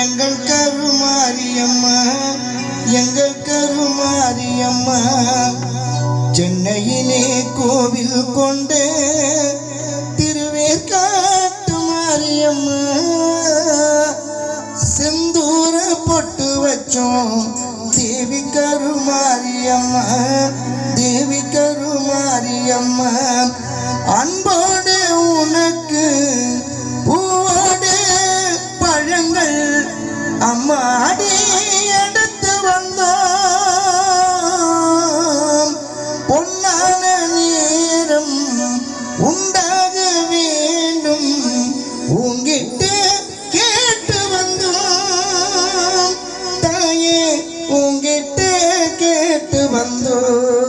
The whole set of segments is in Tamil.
எங்கள் கருமாரியம்மா எங்கள் கருமாரியம்மா சென்னையிலே கோவில் கொண்ட திருவேற்காட்டு மாரியம்மா செந்தூர பொட்டு வச்சோம். தேவி கருமாரியம்மா தேவி கருமாரியம்மா அன்போ அம்மாடி எடுத்து வந்தோம். பொன்னான நேரம் உண்டாக வேண்டும். உங்கிட்டு கேட்டு வந்தோம். தாயே உங்கிட்டு கேட்டு வந்தோம்.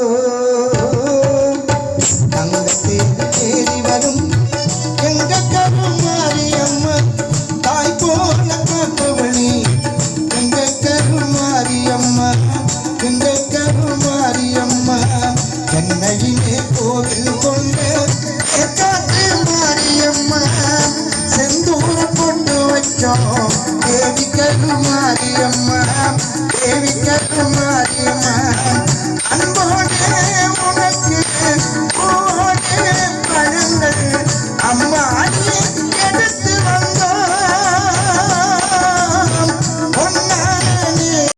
அழகிலே கோவில் கொண்டு மாரியம்மா? செந்தூர கொண்டு வச்சோம். தேவி கருமாரியம்மா தேவி கருமாரியம்மா